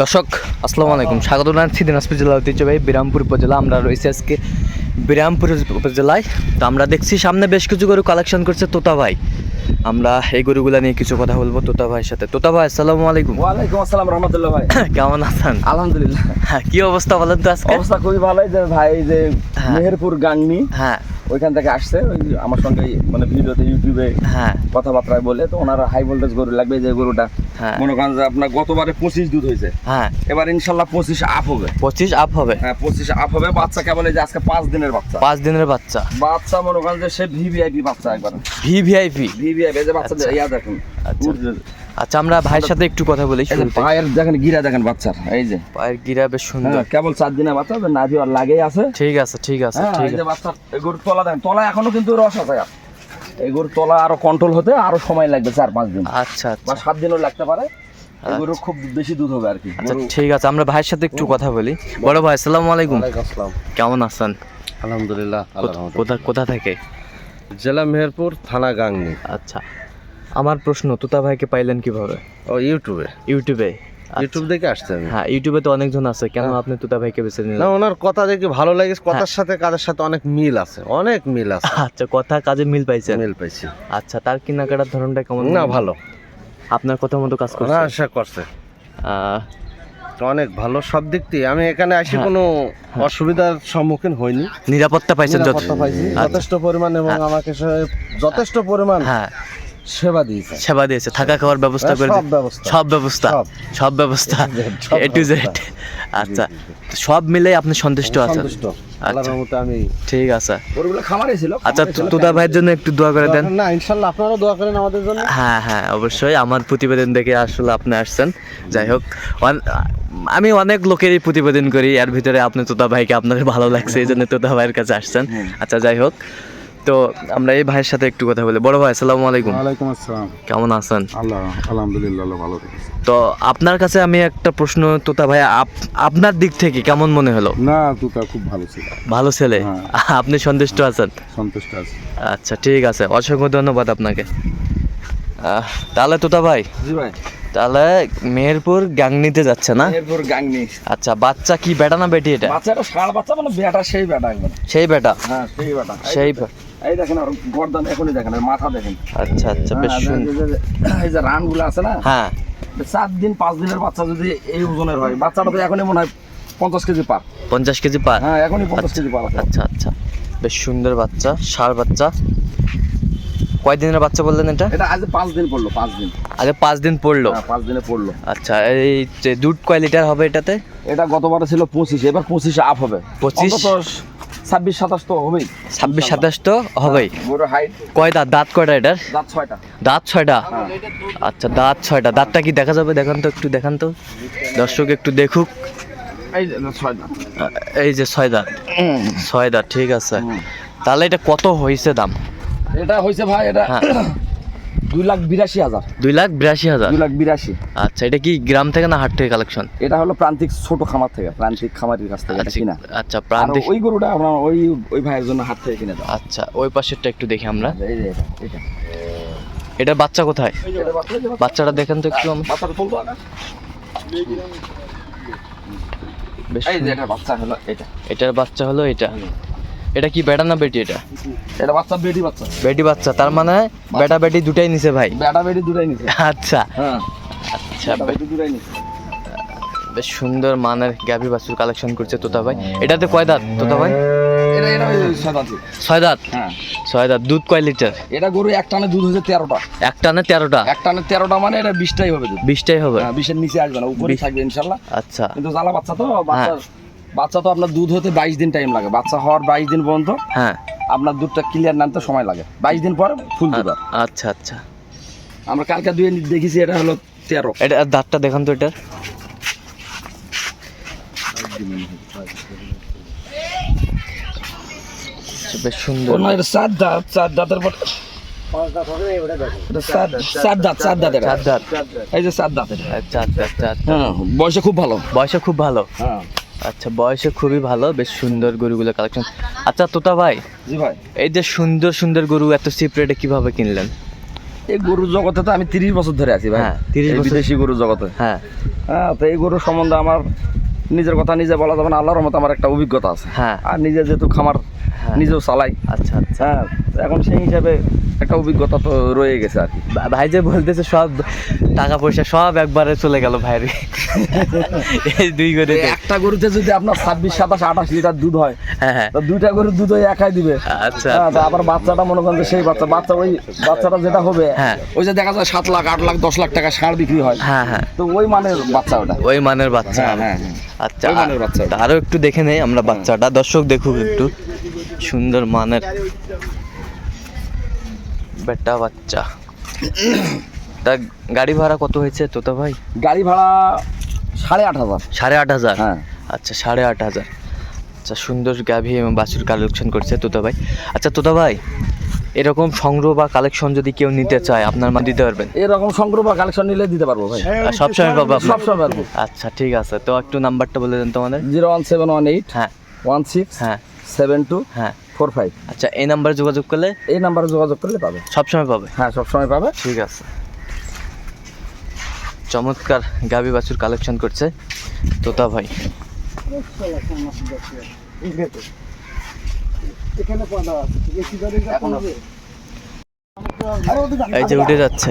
দর্শক আসসালামু আলাইকুম। স্বাগত জানাচ্ছি দিনাজপুর জেলা ঐতিহ্যবাহী বিরামপুর উপজেলা। আমরা রয়েছি আজকে বিরামপুর উপজেলায়। তো আমরা দেখছি সামনে বেশ কিছু গরু কালেকশন করছে তোতা ভাই। আমরা এই গরুগুলা নিয়ে কিছু কথা বলব তোতা ভাইয়ের সাথে। তোতা ভাই আসসালামু আলাইকুম। ওয়ালাইকুম আসসালাম রহমতুল্লাহ ভাই। কেমন আছেন? আলহামদুলিল্লাহ। হ্যাঁ, কি অবস্থা বলেন তো আজকে? অবস্থা খুবই ভালো যে ভাই যে হ্যাঁ। মেহেরপুর গাংনি হ্যাঁ। ওইখান থেকে আসছে। ওই আমার সঙ্গে মানে ভিডিওতে ইউটিউবে হ্যাঁ। কথাবার্তায় বলে তো ওনারা হাই ভোল্টেজ গরু লাগবে যে গরুটা হ্যাঁ মনে করেন যে আপনার গতবারে পঁচিশ দুধ হয়েছে। হ্যাঁ। এবার ইনশাল্লাহ পঁচিশ আপ হবে। পঁচিশ আপ হবে। হ্যাঁ পঁচিশ আপ হবে। বাচ্চা কেবল যে আজকে পাঁচ দিনের বাচ্চা? পাঁচ দিনের বাচ্চা। বাচ্চা মনে করেন যে সে ভিভিআইপি বাচ্চা একবার। ভি ভিআইপি ভিভিআইপি যে বাচ্চা আচ্ছা। ইয়া দেখুন আচ্ছা। আচ্ছা আমরা ভাইয়ের সাথে একটু কথা বলি পায়ের দেখেন গিরা দেখেন বাচ্চার এই যে। পায়ের গিরা বেশ সুন্দর। হ্যাঁ, কেবল চার দিনের বাচ্চা নাভি আর লাগেই আছে। ঠিক আছে ঠিক আছে হ্যাঁ, ঠিক আছে। বাচ্চার গরুর তলা দেখেন তলা এখনও কিন্তু রস আছে। গরুর তলা আরও কন্ট্রোল হতে আরও সময় লাগবে চার পাঁচ দিন। আচ্ছা বা আচ্ছা সাত দিনও লাগতে পারে। এই গরুর খুব বেশি দুধ হবে আর কি। আচ্ছা ঠিক আছে আমরা ভাইয়ের সাথে একটু কথা বলি। বড় ভাই আসসালামু আলাইকুম। আসসালাম। কেমন আছেন? আলহামদুলিল্লাহ কোথা- কোথা কোথা থেকে? জেলা মেহেরপুর থানা গাংনি। আচ্ছা। আমার প্রশ্ন তুতা ভাইকে পাইলেন কীভাবে? ও ইউটিউবে। ইউটিউবে? আচ্ছা। ইউটিউব দেখে আসছে আমি। হ্যাঁ ইউটিউবে তো অনেকজন আছে। কেন আপনি তুতা ভাইকে বেছে না ওনার কথা দেখে ভালো লেগেছে কথার সাথে কাজের সাথে অনেক মিল আছে অনেক মিল আছে। আচ্ছা কথা কাজে মিল পাইছেন? মিল পাইছি। আচ্ছা তার কেনাকাটার ধরনটা কেমন না ভালো। আপনার কথা মতো কাজ না করছে আশা করছে। অনেক ভালো সব দিক দিয়ে। আমি এখানে আসি হ্যাঁ। কোনো অসুবিধার সম্মুখীন হইনি। নিরাপত্তা পাইছেন পাইছি আচ্ছা। যথেষ্ট পরিমাণ এবং আমাকে যথেষ্ট পরিমাণ হ্যাঁ। সেবা দিয়েছে। সেবা দিয়েছে থাকা খাওয়ার ব্যবস্থা করে সব ব্যবস্থা। সব ব্যবস্থা এ টু জেড আচ্ছা সব মিলে আপনি সন্তুষ্ট আছেন? আমি ঠিক আছে। আচ্ছা তুদা ভাইয়ের জন্য একটু দোয়া করে দেন। না আপনারাও দোয়া করেন আমাদের জন্য। হ্যাঁ হ্যাঁ অবশ্যই। আমার প্রতিবেদন দেখে আসলে আপনি আসছেন। যাই হোক আমি অনেক লোকেরই প্রতিবেদন করি। এর ভিতরে আপনি তোতা ভাইকে আপনার ভালো লাগছে এই জন্য তোতা ভাইয়ের কাছে আসছেন। আচ্ছা যাই হোক। তো আমরা এই ভাইয়ের সাথে একটু কথা বলি। বড় ভাই আসসালামু আলাইকুম। ওয়ালাইকুম আসসালাম। কেমন আছেন? আল্লাহ আলহামদুলিল্লাহ ভালো তো আপনার কাছে আমি একটা প্রশ্ন তোতা ভাই আপনার দিক থেকে কেমন মনে হলো? না তুতা খুব ভালো ছিল। ভালো ছেলে? হ্যাঁ। আপনি সন্তুষ্ট আছেন? সন্তুষ্ট আছে। আচ্ছা ঠিক আছে। অসংখ্য ধন্যবাদ আপনাকে। তাহলে তোতা ভাই জি ভাই। তাহলে মেহেরপুর গাংনিতে যাচ্ছে না? মেহেরপুর গাংনি আচ্ছা বাচ্চা কি বেটা না বেটি এটা? বাচ্চাটা ষাঁড় বাচ্চা মানে বেটা সেই বেটা সেই বেটা? হ্যাঁ সেই বেটা। সেই দেখেন, এই দেখেন আর গর্দান এখনই দেখেন মাথা দেখেন। আচ্ছা আচ্ছা বেশ হ্যাঁ, এই যে- এই যে রানগুলো আছে না হ্যাঁ। চার দিন পাঁচ দিনের বাচ্চা যদি এই ওজনের হয় বাচ্চাটা তো এখনই মনে হয় পঞ্চাশ কেজি পার। পঞ্চাশ কেজি পার? হ্যাঁ এখনই পঞ্চাশ কেজি পার আচ্ছা আচ্ছা বেশ সুন্দর বাচ্চা ষাঁড় বাচ্চা। কয় দিনের বাচ্চা বললেন এটা? এটা আজ পাঁচ দিন পড়ল পাঁচ দিন। আগে পাঁচ দিন পড়ল? হ্যাঁ, পাঁচ দিনে পড়ল। আচ্ছা এই যে দুধ কয় লিটার হবে এটাতে? এটা গতবারে ছিল পঁচিশ এবার পঁচিশে আপ হবে। 25? ছাব্বিশ সাতাশ তো হবেই। ছাব্বিশ সাতাশ তো হবেই। গরুর কয় দাঁত? দাঁত কয়টা এটার? দাঁত ছয়টা। দাঁত ছয়টা? হ্যাঁ। আচ্ছা দাঁত ছয়টা। দাঁতটা কি দেখা যাবে? দেখান তো একটু দেখান তো। দর্শক একটু দেখুক। এই যে ছয় দাঁত। এই যে ছয় দাঁত। ছয় দাঁত ঠিক আছে। তাহলে এটা কত হয়েছে দাম? এটা হয়েছে ভাই এটা হ্যাঁ। দুই লাখ বিরাশি হাজার। দুই লাখ বিরাশি হাজার? দুই লাখ বিরাশি। আচ্ছা এটা কি গ্রাম থেকে না হাট থেকে কালেকশন এটা হলো প্রান্তিক ছোট খামার থেকে প্রান্তিক খামারির কাছ থেকে আচ্ছা কিনা। আচ্ছা প্রান্তিক ওই গরুটা আমরা ওই ওই ভাইয়ের জন্য হাট থেকে কিনে দাও আচ্ছা ওই পাশেরটা একটু দেখি আমরা। এই যে এটা এটা। এটার বাচ্চা কোথায়। বাচ্চাটা দেখেন তো একটু। বেশ। এই যে সুন্দর। এটা বাচ্চা হলো এটা। এটার বাচ্চা হলো এটা। এটা কি বেটা না বেটি এটা? এটা বাচ্চা বেটি বাচ্চা। বেটি বাচ্চা তার মানে বেটা বেটি দুটাই নিছে ভাই? বেটা বেটি দুটাই নিছে। আচ্ছা। হ্যাঁ। আচ্ছা বেটি দুটাই নিছে। বেশ সুন্দর মানের গাভী বাছুর কালেকশন করছে তোতা ভাই। এটাতে কয় দাঁত তোতা ভাই? ছয় দাঁত। হ্যাঁ। ছয় দাঁত। দুধ কয় লিটার? এটা গরু এক টানে দুধ হয়েছে তেরোটা। এক টানে তেরোটা? এক টানে তেরোটা মানে এটা বিশটাই হবে বিশটাই হবে? হ্যাঁ বিশের নিচে আসবে না উপরে থাকবে ইনশাল্লাহ। আচ্ছা। কিন্তু জ্বালা বাচ্চা তো বাচ্চা বাচ্চা তো আপনার দুধ হতে বাইশ দিন টাইম লাগে। বাচ্চা হওয়ার বাইশ দিন পর্যন্ত হ্যাঁ। আপনার দুধটা ক্লিয়ার নামতে সময় লাগে। বাইশ দিন পর ফুল দুধ। আচ্ছা আচ্ছা। আমরা কালকে দুয়ে দেখেছি এটা হলো তেরো। এটা দাঁতটা দেখান তো এটার। আচ্ছা, বেশ সুন্দর। এটা চার দাঁত চার দাঁতের পর এটা চার চার দাঁত দাঁত এটা। দাঁত। এই যে চার দাঁত আচ্ছা আচ্ছা আচ্ছা আচ্ছা। হ্যাঁ বয়সে খুব ভালো। বয়সে খুব ভালো। হ্যাঁ। আচ্ছা বয়সে খুবই ভালো বেশ সুন্দর গরুগুলো কালেকশন আচ্ছা তোতা ভাই জি ভাই এই যে সুন্দর সুন্দর গরু এত চিপ রেটে কীভাবে কিনলেন এই গরুর জগতে তো আমি তিরিশ বছর ধরে আছি ভাই হ্যাঁ, 30 বছর। বিদেশি গরুর জগতে হ্যাঁ হ্যাঁ তো এই গরুর সম্বন্ধে আমার নিজের কথা নিজে বলা যাবে না আল্লাহর মতো আমার একটা অভিজ্ঞতা আছে হ্যাঁ। আর নিজে যেহেতু খামার। নিজেও চালাই। আচ্ছা আচ্ছা। হ্যাঁ এখন সেই হিসাবে একটা অভিজ্ঞতা তো রয়ে গেছে আর কি। ভাই যে বলতেছে সব টাকা পয়সা সব একবারে চলে গেল ভাইয়ের এই দুই এই একটা গরুতে যদি আপনার ছাব্বিশ সাতাশ আঠাশ লিটার দুধ হয় হ্যাঁ হ্যাঁ। দুইটা গরুর দুধ একাই দিবে। আচ্ছা হ্যাঁ, আবার বাচ্চাটা মনে করেন সেই বাচ্চা বাচ্চা ওই বাচ্চাটা যেটা হবে হ্যাঁ। ওই যে দেখা যায় সাত লাখ আট লাখ দশ লাখ টাকা সার বিক্রি হয়। হ্যাঁ হ্যাঁ। তো ওই মানের বাচ্চা ওটা। ওই মানের বাচ্চা। হ্যাঁ, হ্যাঁ, হ্যাঁ। আচ্ছা। আরও একটু দেখে নেই আমরা বাচ্চাটা। দর্শক দেখুক একটু। সুন্দর মানের বেটা বাচ্চা। তা গাড়ি ভাড়া কত হয়েছে তোতা ভাই? গাড়ি ভাড়া সাড়ে আট হাজার। সাড়ে আট হাজার? হ্যাঁ। আচ্ছা সাড়ে আট হাজার। আচ্ছা সুন্দর গাভী এবং বাছুর কালেকশন করছে তোতা ভাই। আচ্ছা তোতা ভাই এরকম সংগ্রহ বা কালেকশন যদি কেউ নিতে চায় আপনার মা দিতে পারবেন? এরকম সংগ্রহ বা কালেকশন নিলে দিতে পারব ভাই। সবসময় পাবো সবসময় পারব। আচ্ছা ঠিক আছে। তো একটু নাম্বারটা বলে দেন তোমাদের। Zero one seven one eight হ্যাঁ। ওয়ান সিক্স হ্যাঁ। সেভেন টু হ্যাঁ। Four five. আচ্ছা এই নাম্বারে যোগাযোগ করলে? এই নাম্বারে যোগাযোগ করলে পাবে। সবসময় পাবে? হ্যাঁ সবসময় পাবে। ঠিক আছে। চমৎকার গাবি বাছুর কালেকশন করছে তোতা ভাই। এই যে উঠে যাচ্ছে।